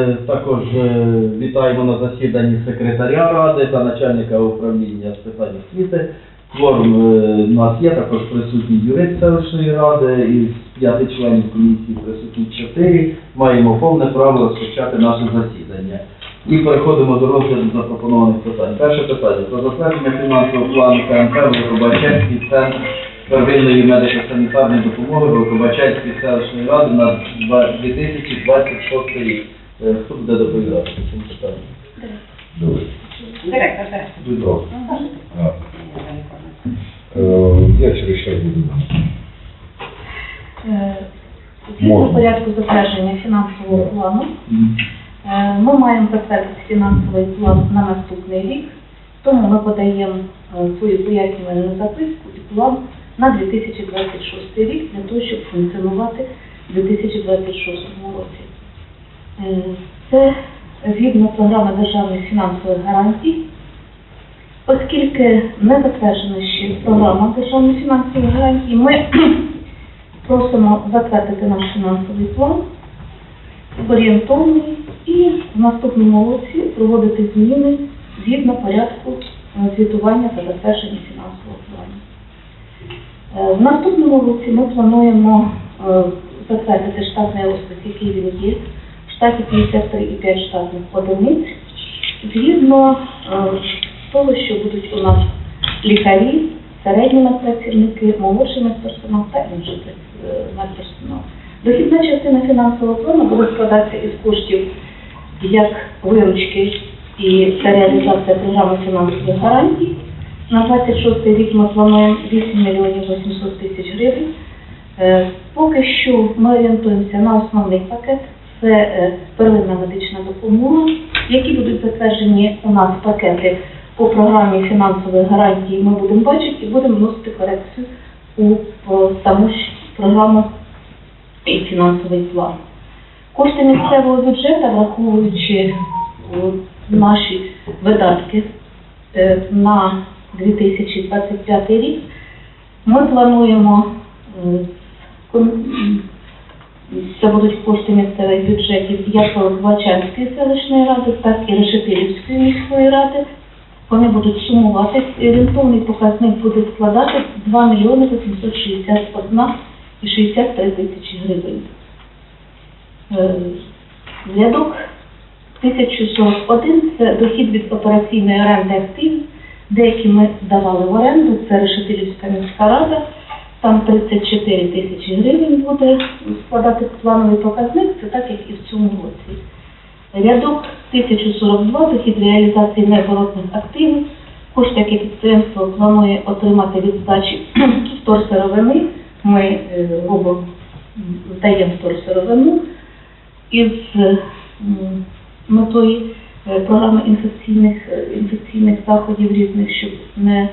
Е, Також е, вітаємо на засіданні секретаря ради та начальника управління з питань освіти. Кворум е, у нас є, також присутній юрист селищної ради, із п'яти членів комісії присутні чотири. Маємо повне право розпочати наше засідання. І переходимо до розгляду запропонованих питань. Перше питання про затвердження фінансового плану КМП Великобачанський центр первинної медико-санітарної допомоги Великобачанської селищної ради на 2026 рік. Е, Хто буде доповідати по цьому питанню? Добре. Директор. Ну, е, Я через час буду. Е, Згідно порядку затвердження фінансового плану, ми маємо затвердити фінансовий план на наступний рік, тому ми подаємо свою пояснювальну записку і план на 2026 рік для того, щоб функціонувати в 2026 році. Е, Це згідно програми державних фінансових гарантій. Оскільки не затверджена ще програма державних фінансових гарантій, ми просимо затвердити наш фінансовий план орієнтовний і в наступному році проводити зміни згідно порядку е, звітування та затвердження фінансового плану. Е, В наступному році ми плануємо затвердити штатний розпис, який він є, в штаті 53,5 штатних одиниць, згідно е, того, що будуть у нас лікарі, середні медпрацівники, молодший медперсонал та інший е, медперсонал. Дохідна частина фінансового плану буде складатися із коштів як виручки і та реалізація програми фінансових гарантій. На 26 рік ми плануємо 8 мільйонів 800 тисяч гривень. Е, Поки що ми орієнтуємося на основний пакет. Це е, первинна медична допомога, які будуть затверджені у нас пакети по програмі фінансових гарантій. Ми будемо бачити і будемо вносити корекцію у саму програму і фінансовий план. Кошти місцевого бюджету, враховуючи наші видатки е, на 2025 рік, ми плануємо е, це будуть кошти місцевих бюджетів як Володвачанської селищної ради, так і Решетилівської міської ради. Вони будуть сумувати. Орієнтовний показник буде складати 2 мільйони 861 і 63 тисячі гривень. Е, Рядок 1041 – це дохід від операційної оренди активів. Деякі ми давали в оренду, це Решетилівська міська рада, там 34 тисячі гривень буде складати плановий показник, це так, як і в цьому році. Рядок 1042 – дохід реалізації необоротних активів. Кошти, які підприємство планує отримати від здачі вторсировини, ми е, робимо, здаємо вторсировину із метою е, програми інфекційних, е, інфекційних заходів різних, щоб не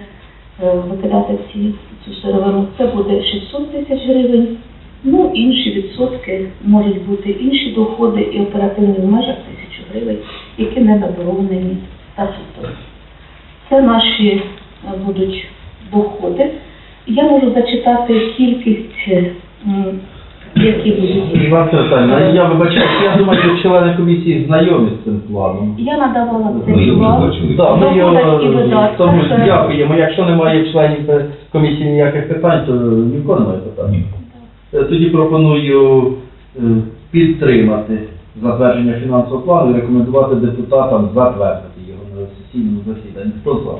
викидати всі цю сировину. Це буде 600 тисяч гривень. Ну, інші відсотки можуть бути інші доходи і оперативні в межах тисячу гривень, які не заборонені статутом. Це наші е, будуть доходи. Я можу зачитати кількість, е, які будуть. Іван Віталійовна, я вибачаю, я думаю, що члени комісії знайомі з цим планом. Я надавала цей план. бачили. Ми його Доходи і видатки. тому дякуємо. Якщо немає членів е, комісії ніяких питань, то нікого немає питань. Е, Тоді пропоную е, підтримати затвердження фінансового плану і рекомендувати депутатам затвердити його на сесійному засіданні. Хто за?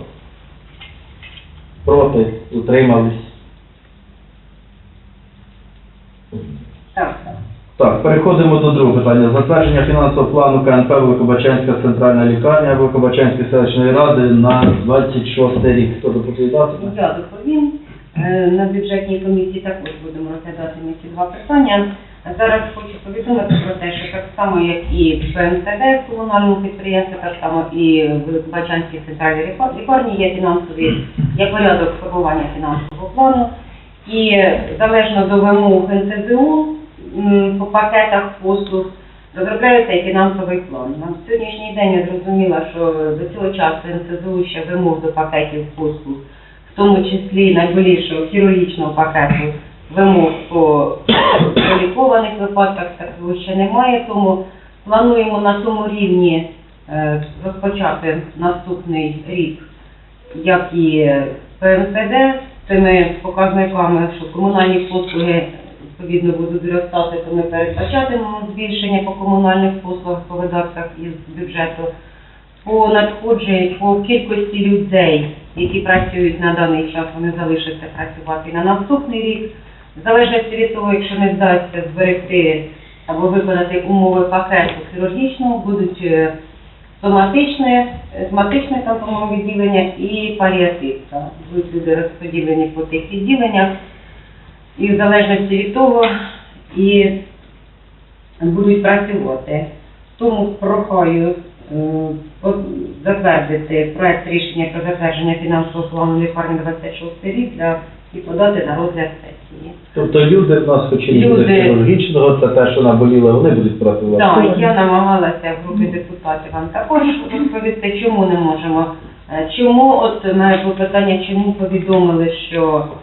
Проти? Утримались? Так, так. Переходимо до другого питання. Затвердження фінансового плану КНП Великобачанська центральна лікарня Великобачанської селищної ради на 26 рік. Хто доповідати? Я доповім. Е, На бюджетній комісії також будемо розглядати ми ці два питання. Зараз хочу повідомити про те, що так само, як і ПМТД комунальному підприємстві, так само і в Великобачанській центральній лікарні є фінансові, є порядок формування фінансового плану. І залежно до вимог НСЗУ м, по пакетах послуг розробляється і фінансовий план. На сьогоднішній день я зрозуміла, що до цього часу НСЗУ ще вимог до пакетів послуг, в тому числі найболішого хірургічного пакету вимог по пролікованих випадках такого ще немає, тому Плануємо на тому рівні е, розпочати наступний рік, як і ПМСД, тими показниками, що комунальні послуги відповідно будуть зростати, то ми передбачатимемо збільшення по комунальних послугах по видатках із бюджету. По надходженню, по кількості людей, які працюють на даний час, вони залишаться працювати на наступний рік. В від того, якщо не вдасться зберегти або виконати умови пакету хірургічного, будуть е, соматичне, соматичне там, відділення і паліативка. Будуть люди розподілені по тих відділеннях. І в залежності від того і будуть працювати. Тому прохаю е, затвердити проект рішення про затвердження фінансового плану лікарні 26 рік для і подати на розгляд сесії. Тобто люди в нас хоч і не буде Люди. хірургічного, це те, що наболіло, вони будуть працювати. Так, я намагалася в групі депутатів вам також розповісти, чому не можемо. Е, Чому, от мене було питання, чому повідомили, що е,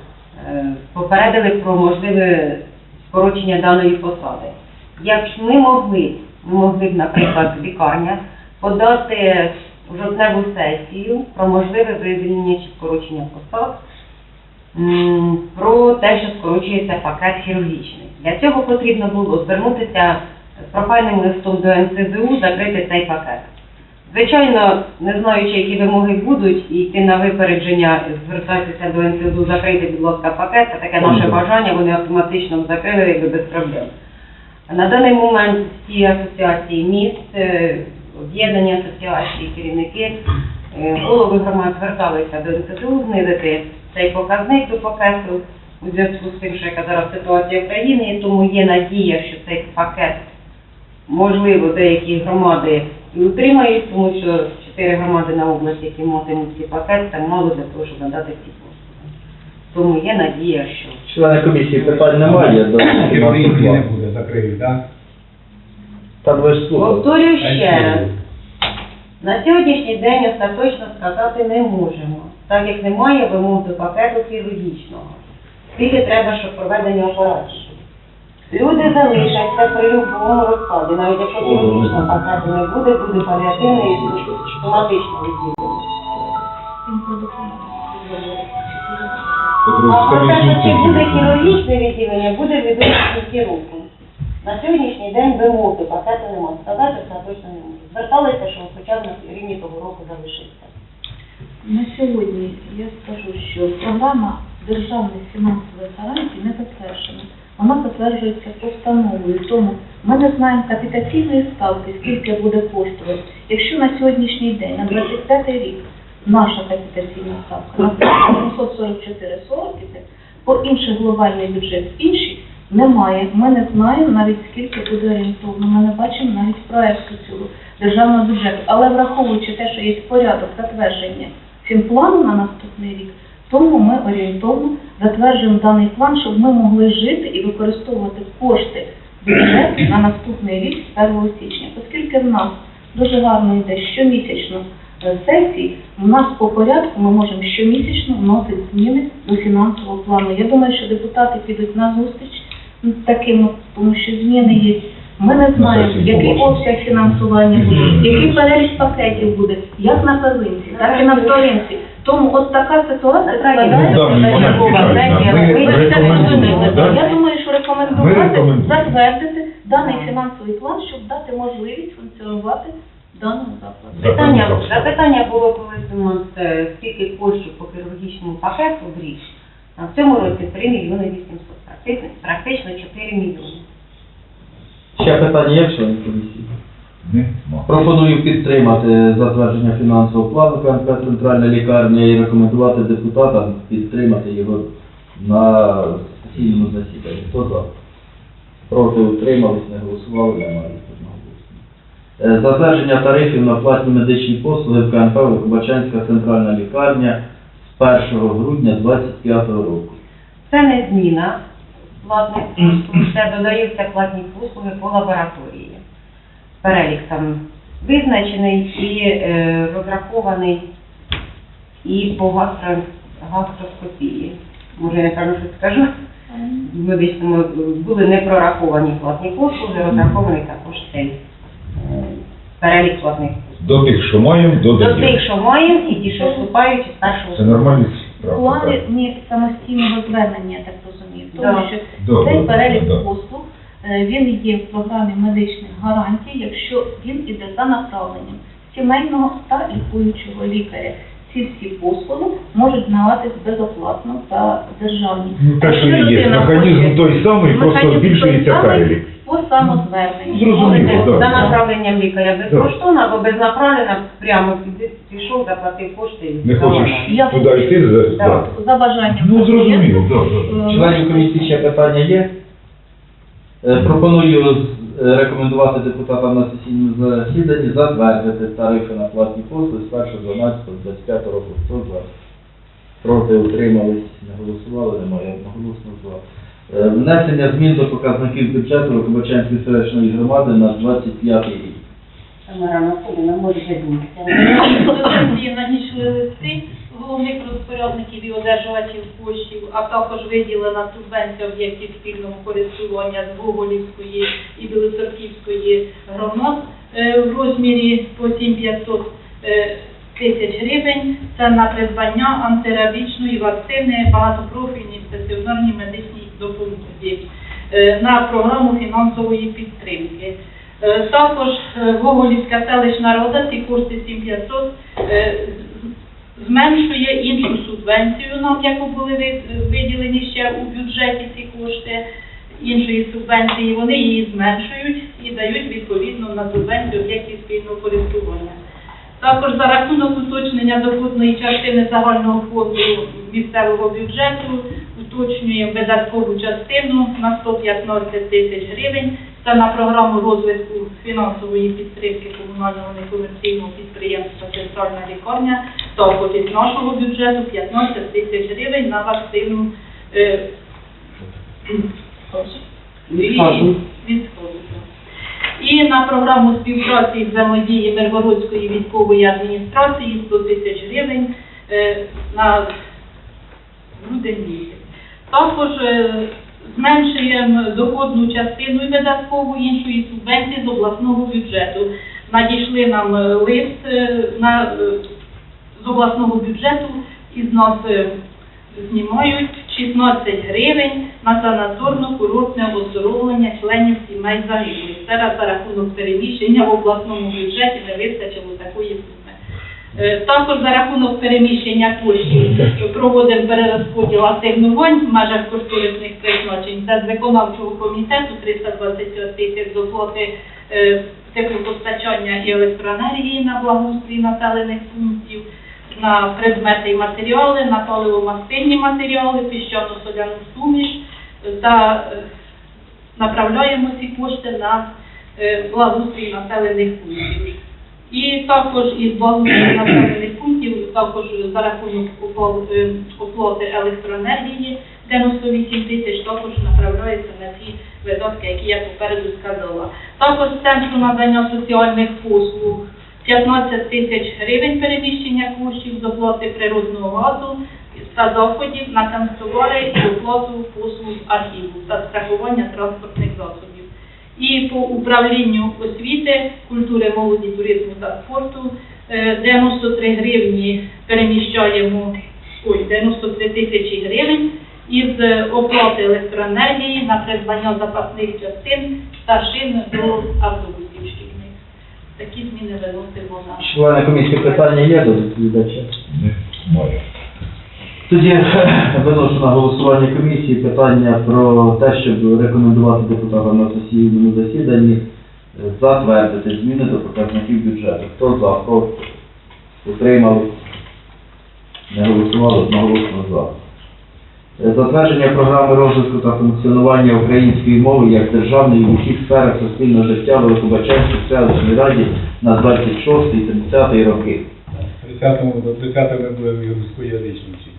попередили про можливе скорочення даної посади. Якщо ми могли, ми могли б, наприклад, лікарня подати в жовтневу сесію про можливе вивільнення чи скорочення посад, про те, що скорочується пакет хірургічний. Для цього потрібно було звернутися з прохальним листом до НСЗУ закрити цей пакет. Звичайно, не знаючи, які вимоги будуть, і йти на випередження, звертатися до НСЗУ, закрити, будь ласка, пакет, це таке наше бажання, вони автоматично закрили якби без проблем. На даний момент всі асоціації міст, е, об'єднані асоціації, керівники, е, голови громад зверталися до НСЗУ знизити цей показник до пакету у зв'язку з тим, що яка зараз ситуація в країні, тому є надія, що цей пакет, можливо, деякі громади і утримають, тому що чотири громади на області, які матимуть цей пакет, це мало для того, щоб надати ці послуги. Тому є надія, що Члени комісії питань немає. до Хірургії не буде, закриють, так? Та ви ж слухали. Повторюю ще раз. На сьогоднішній день остаточно сказати не можемо, так як немає вимог до пакету хірургічного. Скільки треба, щоб проведення операції. Люди залишаться при любому розкладі, навіть якщо хірургічного пакету не буде, буде паліативний і соматичне відділення. А про чи буде хірургічне відділення, буде відомості хірургу. На сьогоднішній день вимоги пакету немає. Сказати це точно не можу. Зверталися, що хоча б на рівні того року залишиться. На сьогодні я скажу, що програма державних фінансових гарантій не затверджена. Вона затверджується постановою. Тому ми не знаємо капітаційної ставки, скільки буде коштувати. Якщо на сьогоднішній день, на 25 рік, наша капітаційна ставка, наприклад, 744,40, по інших глобальний бюджет інший, немає. Ми не знаємо навіть скільки буде орієнтовно. Ми не бачимо навіть проекту цього державного бюджету. Але враховуючи те, що є порядок затвердження фінплану на наступний рік, тому ми орієнтовно затверджуємо даний план, щоб ми могли жити і використовувати кошти бюджету на наступний рік з 1 січня. Оскільки в нас дуже гарно йде щомісячно е, сесії, у нас по порядку ми можемо щомісячно вносити зміни до фінансового плану. Я думаю, що депутати підуть на зустріч таким, тому що зміни є. Ми не знаємо, який обсяг фінансування буде, який перелік пакетів буде, як на первинці, так і на вторинці. Тому от така ситуація складається. Ну, да, ми рекомендуємо, да? Я думаю, що Ми рекомендувати рекомендуємо. затвердити даний фінансовий план, щоб дати можливість функціонувати даному закладу. Питання, Запитання. запитання було колись у нас, е, скільки коштів по хірургічному пакету в рік. А в цьому році 3 мільйони 800, практично, практично 4 мільйони. Ще питання є в членів комісії? Нема. Пропоную підтримати затвердження фінансового плану КМП Центральна лікарня і рекомендувати депутатам підтримати його на сесійному засіданні. Хто за? Проти утримались, не голосували, немає одноголосно. Е, Затвердження тарифів на платні медичні послуги в КМП Верхобачанська центральна лікарня з 1 грудня 2025 року. Це не зміна платних послуг, це додаються платні послуги по лабораторії. Перелік там визначений і е, розрахований і по гастро, гастроскопії. Може, я кажу, що скажу. Медичному були не прораховані платні послуги, розрахований також цей перелік платних. послуг. До тих, що маємо, до До тих, що маємо, і ті, що вступають з першого. Це нормальні В справи. плані так? ні самостійного звернення, так тому що Добре, цей перелік послуг е, він є в програмі медичних гарантій, якщо він іде за направленням сімейного та лікуючого лікаря. Ці всі послуги можуть надаватись безоплатно та державні. Ну, те, що і є. Механізм той самий, просто збільшується перелік. По самозверненню. Зрозуміло, Можете да. за направленням лікаря безкоштовно або безнаправленно прямо піти- пішов, заплатив кошти. і Не здавав. хочеш Я туди йти, за- да. За бажанням. Ну, зрозуміло, е, Членів комісії ще питання є? Е, Пропоную е, рекомендувати депутатам на сесійному засіданні затвердити тарифи на платні послуги з 1.12.25 року. Хто за? Проти утримались, не голосували, немає одноголосно за. Е, Внесення змін до показників бюджету Рокобачанської селищної громади на 25 рік. Тамара Анатоліївна, може. До надійшли листи головних розпорядників і одержувачів коштів, а також виділена субвенція об'єктів спільного користування з Гоголівської і Білоцерківської громад е, в розмірі по 7500 е, тисяч гривень. Це на придбання антирабічної вакцини багатопрофільній стаціонарній медичній допомозі е, на програму фінансової підтримки. Е, Також е, Гоголівська селищна рада ці кошти 7500 е, зменшує іншу субвенцію нам, яку були виділені ще у бюджеті ці кошти іншої субвенції. Вони її зменшують і дають відповідно на субвенцію об'єктів спільного користування. Також за рахунок уточнення доходної частини загального фонду місцевого бюджету уточнюємо видаткову частину на 115 тисяч гривень. Це на програму розвитку фінансової підтримки комунального некомерційного підприємства Центральна лікарня. Також із нашого бюджету 15 тисяч гривень на вакцину е, Відходу. І на програму співпраці і взаємодії Миргородської військової адміністрації 100 тисяч гривень е, на грудень місяць. Також е, зменшуємо доходну частину і видаткову іншої субвенції з обласного бюджету. Надійшли нам е, лист на, з обласного бюджету, із нас знімають 16 гривень на санаторно-курортне оздоровлення членів сімей загиблих. Зараз за рахунок переміщення в обласному бюджеті не вистачило такої суми. Е, Також за рахунок переміщення коштів проводимо перерозподіл асигнувань в межах кошторисних призначень. Це з виконавчого комітету 320 тисяч з оплати е, теплопостачання і електроенергії на благоустрій населених пунктів, на предмети і матеріали, на паливомастильні матеріали, піщано-соляну суміш е, та е, направляємо ці кошти на е, благоустрій населених пунктів. І також із благоустрою населених пунктів, також за рахунок опла- оплати електроенергії 98 тисяч також направляється на ці видатки, які я попереду сказала. Також центру надання соціальних послуг 15 тисяч гривень переміщення коштів з оплати природного газу та заходів на канцтовари і оплату послуг архіву та страхування транспортних засобів. І по управлінню освіти, культури, молоді, туризму та спорту е, 93 гривні переміщаємо, ой, 93 тисячі гривень із е, оплати електроенергії на придбання запасних частин та шин до автобусів. Такі зміни виносимо на Члени комісії питання є до доповідача? Немає. Тоді виношу на голосування комісії питання про те, щоб рекомендувати депутатам на сесійному засіданні е, затвердити зміни до показників бюджету. Хто за, проти? Утримали? Не голосували, одноголосно за. Затвердження програми розвитку та функціонування української мови як державної в усіх сферах суспільного життя Великобачанській селищній раді на 26-30 роки. 30 до 30 ми будемо його рускоязичним вчити.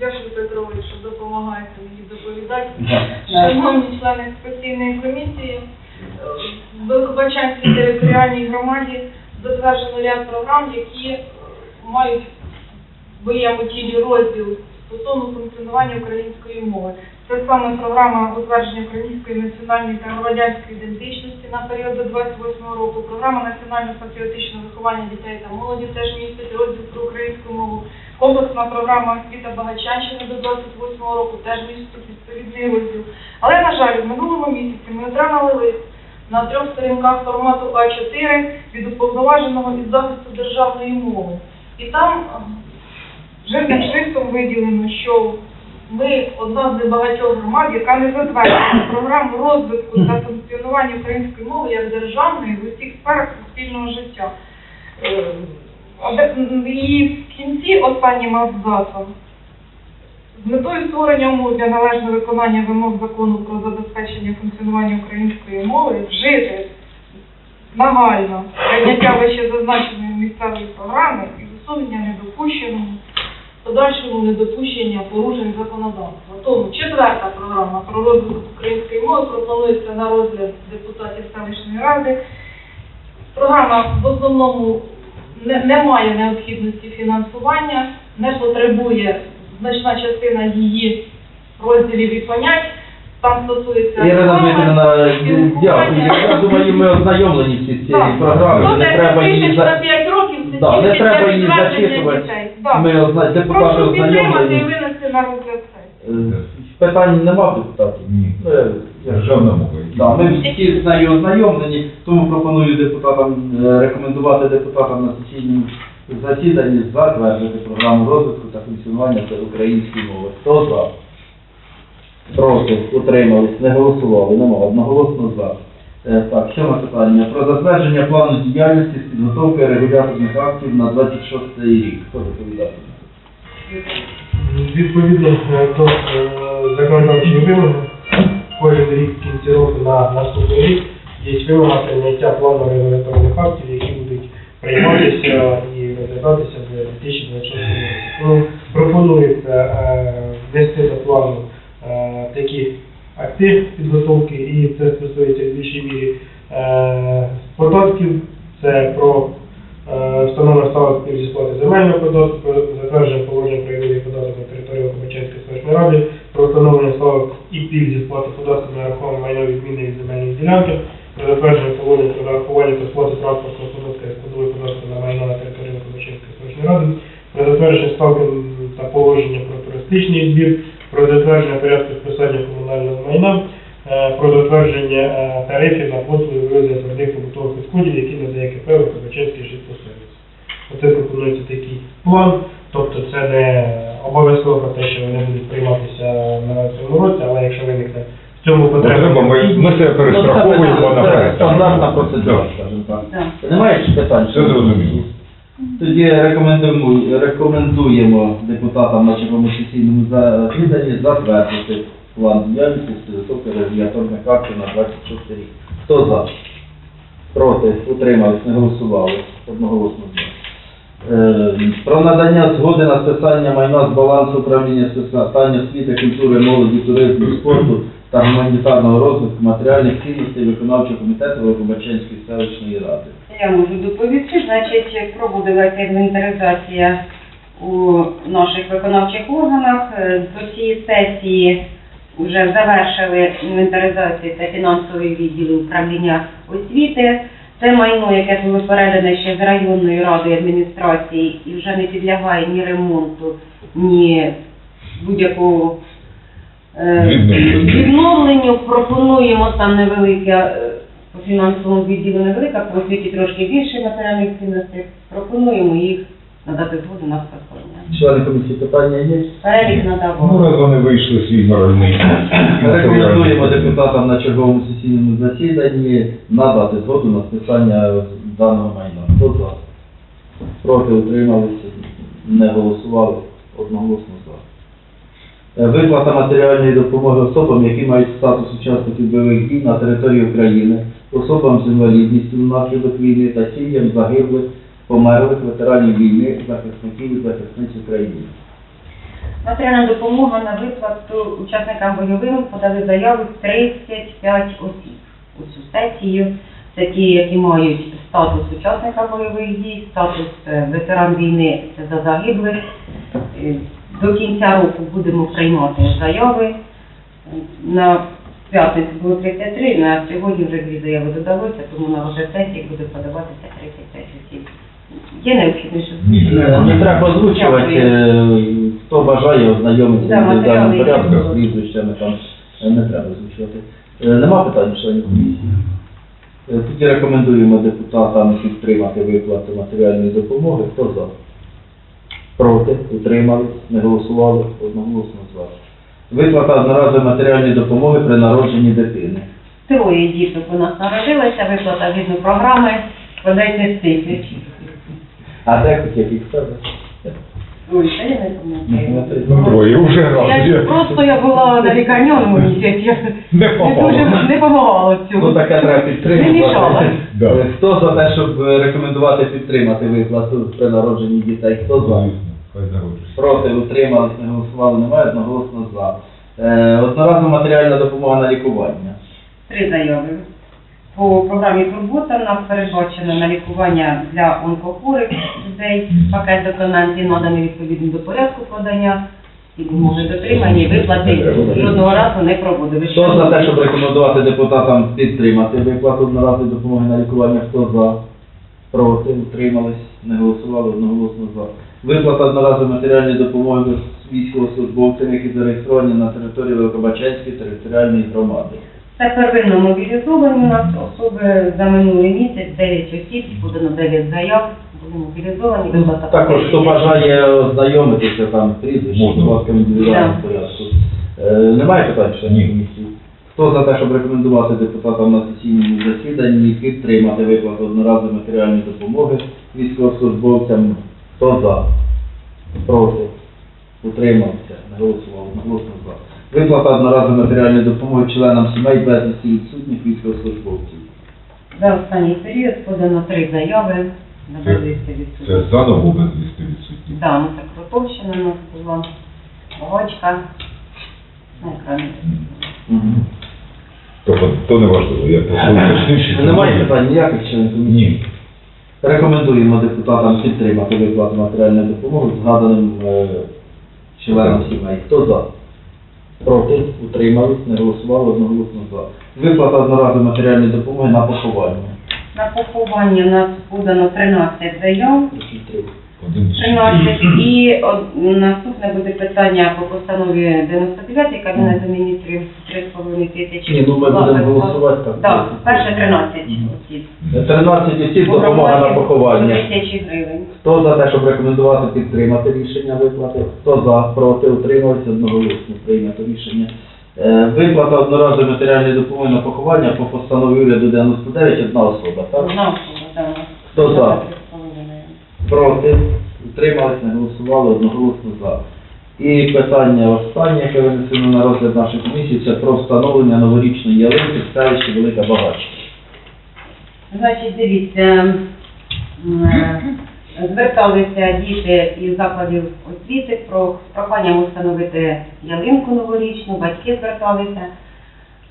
Дякую, Петрович, що допомагаєте мені доповідати. Шановні члени постійної комісії, в Великобачанській територіальній громаді затверджено ряд програм, які мають в своєму тілі розділ стосовно функціонування української мови. Це саме програма утвердження української національної та громадянської ідентичності на період до 28 року. Програма національно-патріотичного виховання дітей та молоді теж містить розділ про українську мову. Комплексна програма освіта Багачанщини до 28 року теж містить відповідний розділ. Але, на жаль, в минулому місяці ми отримали лист на трьох сторінках формату А4 від уповноваженого із захисту державної мови. І там жирним шрифтом виділено, що ми одна з небагатьох громад, яка не затверджує програму розвитку та функціонування української мови як державної в усіх сферах суспільного життя. Е, І в кінці останнім абзацом з метою створення умов для належного виконання вимог закону про забезпечення функціонування української мови вжити нагально прийняття вище зазначеної місцевої програми і усунення недопущеного подальшому недопущення порушень законодавства. Тому четверта програма про розвиток української мови пропонується на розгляд депутатів селищної ради. Програма в основному не, не має необхідності фінансування, не потребує значна частина її розділів і понять. Там стосується. Я думаю, ми ознайомлені всі з цією програмою. Не треба її за... 5 років, не треба її зачитувати. Ми озна... депутати Прошу підтримати і ознайомлені. винести на розгляд сесії. Е, Питань нема в депутатів? Ні. Ну, я- я- Державна мова. Да, ми всі з нею ознайомлені, тому пропоную депутатам е, рекомендувати депутатам на сесійному засіданні затвердити програму розвитку та функціонування та української мови. Хто за? Проти, утримались, не голосували, нема, одноголосно за. Е, Так, сьоме питання. Про затвердження плану діяльності з підготовки регуляторних актів на 26 рік. Хто доповідає? Відповідно е, до е, законодавчої вимоги, кожен рік в кінці року на наступний рік є вимога прийняття плану регуляторних актів, які будуть прийматися і розглядатися в 2026 році. Пропонується е, внести до плану е, такі акти підготовки, і це стосується в більшій мірі е, податків, це про Е, Встановлено ставок зі сплати земельного податку, про затвердження положення про єдиний податок на території Локомичанської селищної ради, про встановлення ставок і пільг зі сплати податку на рахунок майно відмінної від земельної ділянки, про затвердження положення про нарахування та сплати транспортного податку і складової податку на майно на території Локомичанської селищної ради, про затвердження ставки та положення про туристичний збір, про затвердження порядку списання комунального майна, е, про затвердження е, тарифів на послуги вивезення твердих побутових відходів, які надає КП Кабачинський житлосервіс. Оце пропонується такий план, тобто це не обов'язково про те, що вони будуть прийматися на цьому році, але якщо виникне в цьому Бо потреба, треба, ми, себе перестраховуємо Ну, це наперед. Стандартна процедура, скажімо так. Немає ж питань? Все зрозуміло. Тоді рекомендуємо, рекомендуємо депутатам на черговому сесійному засіданні затвердити план діяльності з підготовки регуляторних актів на 26 рік. Хто за? Проти? Утримались? Не голосували? Одноголосно за. Е, Про надання згоди на списання майна з балансу управління з питань освіти, культури, молоді, туризму, спорту та гуманітарного розвитку матеріальних цінностей виконавчого комітету Великобаченської селищної ради. Я можу доповісти, значить, проводилася інвентаризація у наших виконавчих органах. Е, До цієї сесії вже завершили інвентаризацію та фінансовий відділ управління освіти. Це майно, яке було передане ще з районної ради адміністрації і вже не підлягає ні ремонту, ні будь-якого е, Відновленню. Пропонуємо там невелике е, по фінансовому відділу невелика, по освіті трошки більше матеріальних цінностей. Пропонуємо їх надати згоду на скасування. Члени комісії питання є? Перелік Ну, надав. вони вийшли свій моральний. Рекомендуємо депутатам на черговому сесійному засіданні надати згоду на списання даного майна. Хто за? Проти утрималися, не голосували, одноголосно Виплата матеріальної допомоги особам, які мають статус учасників бойових дій на території України, особам з інвалідністю внаслідок війни та сім'ям загиблих, померлих ветеранів війни, захисників і захисниць України. Матеріальна допомога на виплату учасникам бойових подали заяву 35 осіб у цю сесію. Це ті, які мають статус учасника бойових дій, статус е, ветеран війни це за загиблих. До кінця року будемо приймати заяви. На п'ятницю було 33, на сьогодні вже дві заяви додалося, тому на розгляд сесії буде подаватися 35 осіб. Є необхідність, щоб Не треба озвучувати, е, хто бажає ознайомитися з які порядком, з прізвищами там е, не треба озвучувати. Е, Нема питань членів комісії? Тоді рекомендуємо депутатам підтримати виплату матеріальної допомоги. Хто за? Проти? Утримались? Не голосували? Одноголосно за. Виплата одноразової матеріальної допомоги при народженні дитини. троє діток у нас народилося, виплата згідно програми складається з тисяч. А де хоч яких? Ой, це я не пам'ятаю. Ну, троє вже Я раз. просто я була на лікарняному місяці, я Не не попало. не допомагала Ну цього. таке треба підтримати. Не мішала. Да. Е, Хто за те, щоб е, рекомендувати підтримати виплату при народженні дітей? Хто? Хай народжується. Проти, утримались, не голосували, немає, одноголосно за. Е, Одноразова матеріальна допомога на лікування. Три заяви. По програмі Турбота в нас передбачено на лікування для онкохворих людей. Пакет документів наданий відповідно до порядку подання. І вимоги дотримані, виплати жодного разу не проводили. Хто за те, щоб рекомендувати депутатам підтримати виплату одноразової допомоги на лікування? Хто за? Проти, утримались, не голосували, одноголосно за. Виплата одноразової матеріальної допомоги військовослужбовцям, які зареєстровані на території Великобачанської територіальної громади. Це первинно мобілізовані у нас особи за минулий місяць, 9 осіб, подано 9 заяв, були мобілізовані. виплата Також, хто бажає ознайомитися там прізвище, Можна. будь ласка, в індивідуальному порядку. Е, Немає питань ще Ні. Хто за те, щоб рекомендувати депутатам на сесійному засіданні підтримати виплату одноразової матеріальної допомоги військовослужбовцям? Хто за? Проти? Утримався? Не голосував? Одноголосно за. Виплата одноразової матеріальної допомоги членам сімей безвісті відсутніх військовослужбовців. За останній період подано три заяви на Це- безвісти Це відсутні. заново безвісти відсутні. Да, ну це Кротовщина у нас була, Богачка, на екрані. Тобто, то не важливо, я просто уточнив, що це Немає питань ніяких членів комісії? Ні. Рекомендуємо депутатам підтримати виплату матеріальної допомоги згаданим е, членам сімей. Хто за? Проти? Утримались? Не голосували? Одноголосно за. Виплата одноразової матеріальної допомоги на поховання. На поховання у нас подано 13 заяв. 13. І од- наступне буде питання по постанові 99 Кабінету міністрів 3,5 тисячі. Ні, ну ми будемо голосувати так. Так, перше 13 осіб. 13 осіб допомога на поховання. тисячі гривень. Хто за те, щоб рекомендувати підтримати рішення виплати? Хто за? Проти? Утрималися? Одноголосно прийнято рішення. Е, Виплата одноразової матеріальної допомоги на поховання по постанові уряду 99 одна особа, так? Одна особа, так. Хто за? 3,5. Проти, утримались, не голосували, одноголосно за. І питання останнє, яке винесено на розгляд нашої комісії, це про встановлення новорічної ялинки в селищі Велика Багачка. Значить, дивіться, е, зверталися діти із закладів освіти про проханням встановити ялинку новорічну, батьки зверталися.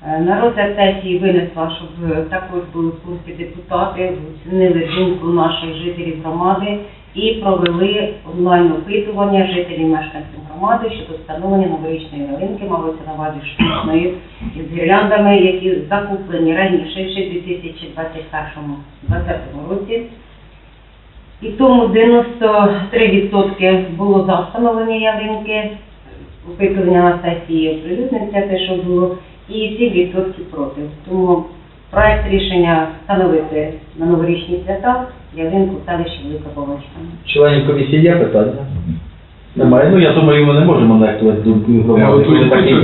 Е, На розгляд сесії винесла, щоб е, також були в курсі депутати, оцінили думку наших жителів громади і провели онлайн опитування жителів мешканців громади щодо встановлення новорічної ялинки, малося на увазі штучної із гірляндами, які закуплені раніше, ще в 2021-2020 році. І тому 93% було за встановлення ялинки, опитування на сесії оприлюдниться те, що було, і 7% проти. Тому проект рішення встановити на новорічні свята ялинку в селищі Велика Полочка. Членів комісії є питання? Немає. Ну, я думаю, ми не можемо нехтувати думкою Я громади. от такий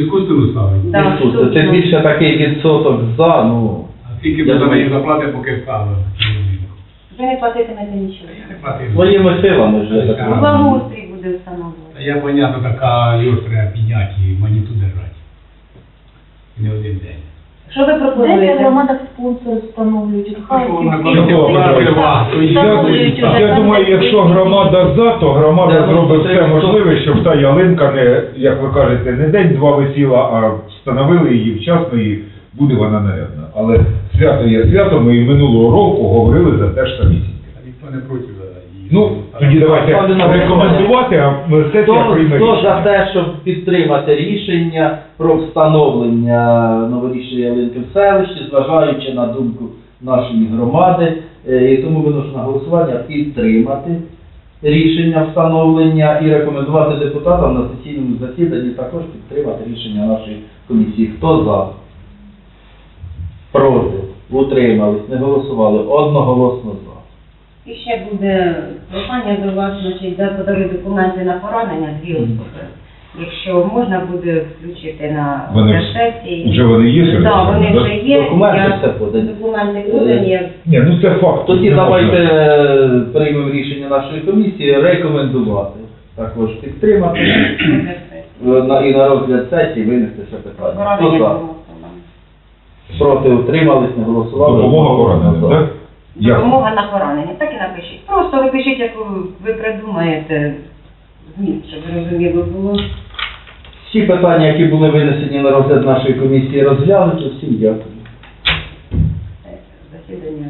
дискусію ставить. Да. Це більше такий відсоток за, ну, А скільки Я ви за думаю- неї заплатите, поки ставили? Ви не платитимете нічого. Не платив. своїми силами вже так. Благоустрій буде встановлювати. Та Я, понятно, така його треба підняти і мені тут держати. Не один день. Що ви пропонуєте? громадах спонсори встановлюють. Я, я думаю, якщо громада за, то громада зробить все можливе, щоб та ялинка не, як ви кажете, не день-два висіла, а встановили її вчасно і буде вона нарядна. Але свято є свято, ми і минулого року говорили за те ж самісіньке. Та ніхто не проти Ну, тоді давайте рекомендувати, а сесія Хто, прийме хто за рішення. те, щоб підтримати рішення про встановлення новорічної ялинки в селищі, зважаючи на думку нашої громади, е, і тому виношу на голосування підтримати рішення встановлення і рекомендувати депутатам на сесійному засіданні також підтримати рішення нашої комісії. Хто за? Проти? Утримались? Не голосували? Одноголосно за. І ще буде прохання до вас, значить, де подали документи на поранення дві особи. Якщо можна буде включити на Вони сесії. Вже вони є серед Так, вони вже є. Документи Я- все подані. Документи подані. Ні, ну це факт. Тоді Не давайте можна. е, приймемо рішення нашої комісії рекомендувати. Також підтримати е, на- і на розгляд сесії винести це питання. Хто Поранення за? двом. Проти утримались, не голосували. Допомога пораненим, так? Допомога на поранення. Так і напишіть. Просто ви пишіть, як ви- придумаєте зміст, щоб зрозуміло було. Всі питання, які були винесені на розгляд нашої комісії, розглянуті. Всім дякую. Засідання.